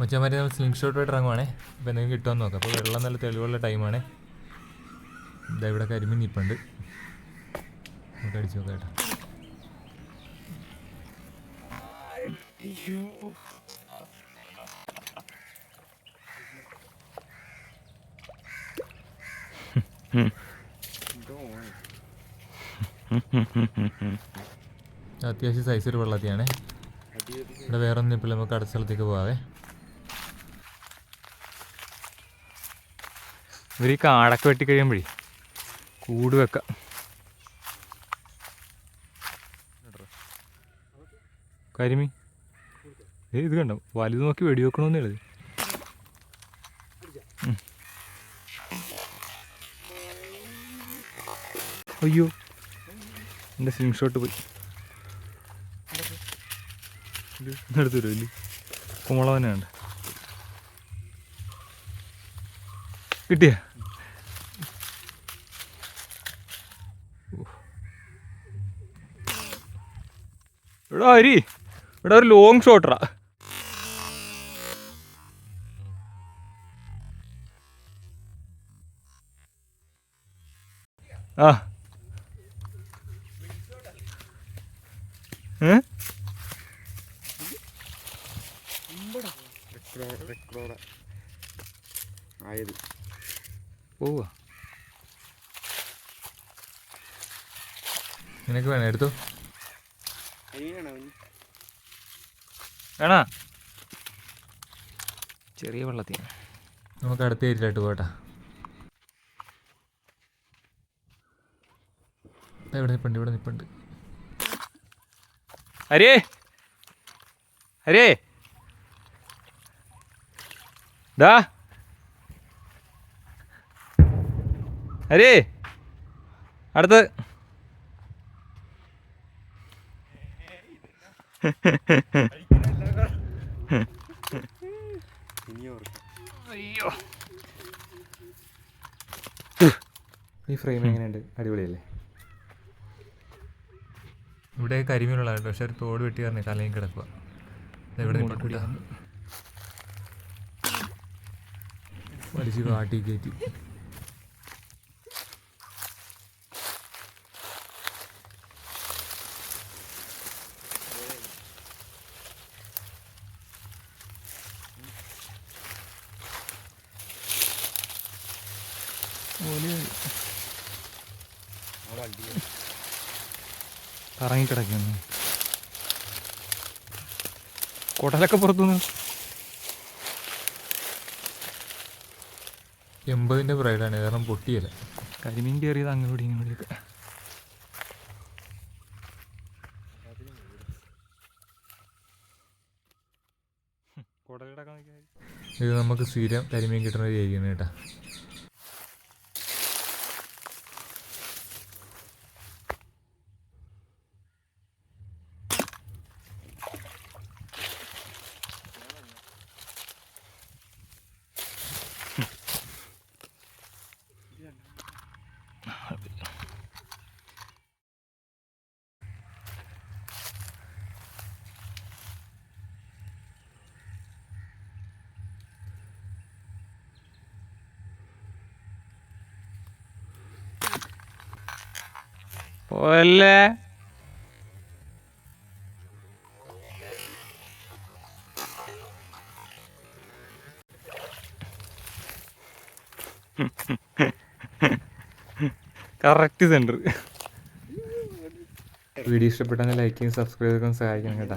മച്ചന്മാരെ നമ്മൾ സ്ലിംഗ് പോയിട്ട് ഇറങ്ങുവാണേ. അപ്പോൾ എന്തെങ്കിലും കിട്ടുമെന്ന് നോക്കാം. അപ്പോൾ വെള്ളം നല്ല തെളിവുള്ള ടൈമാണ് ഇതാ ഇവിടെ കരിമീൻ നിൽപ്പുണ്ട് നമുക്ക് അടിച്ചു നോക്കാം കേട്ടോ. അത്യാവശ്യം സൈസ് ഒരു വെള്ളത്തിയാണേ. ഇവിടെ വേറെ ഒന്നും ഇപ്പോൾ നമുക്ക് അടുത്ത സ്ഥലത്തേക്ക് പോവാവേ. ഇവർ കാടൊക്കെ വെട്ടിക്കഴിയുമ്പോഴേ കൂട് വെക്കാം. കരിമി ഏ ഇത് കണ്ടോ? വലുത് നോക്കി വെടി വെക്കണമെന്നേ. അയ്യോ. എന്റെ സ്ലിംഗ് ഷോട്ട് പോയി. എടുത്തു തരുമോ ഇല്ലേ കുമ്പള തന്നെ ഉണ്ട് കിട്ടിയ? ഇവിടെ അരി. ഇവിടെ ഒരു ലോങ് ഷോട്ടറാ ആ. ആയത് നിനക്ക് വേണം എടുത്തോ. വേണോ? ചെറിയ വെള്ളത്തിൽ നമുക്ക് അടുത്ത ഏരിയയിലോട്ട് പോട്ടാ. ഇവിടെ നിപ്പുണ്ട് ഇവിടെ നിപ്പുണ്ട്. അരേ അരേ ദാ. അരേ അടുത്ത്. അയ്യോ ഈ ഫ്രെയിം എങ്ങനെയുണ്ട്? അടിപൊളിയല്ലേ? ഇവിടെ കരിമീനുള്ള പക്ഷെ ഒരു തോട് വെട്ടി പറഞ്ഞ കലയും കിടക്കുക വലിച്ച് കാട്ടി കയറ്റി. കറങ്ങി കിടക്കുന്നു കുടലൊക്കെ പുറത്തുനിന്ന്. എൺപതിന്റെ പ്രൈഡാണ് കാരണം പൊട്ടിയല്ല. കരിമീൻ കയറിയത് അങ്ങോട്ടും ഇങ്ങോട്ടൊക്കെ ഇത് നമുക്ക് സ്ഥിരം കരിമീൻ കിട്ടുന്ന ഒരു ഏരിയയാണ് കേട്ടോ. പോലെ കറക്റ്റ് സെന്റർ. വീഡിയോ ഇഷ്ടപ്പെട്ടെങ്കിൽ ലൈക്ക് സബ്സ്ക്രൈബ് ചെയ്യാൻ സഹായിക്കണം കേട്ടോ.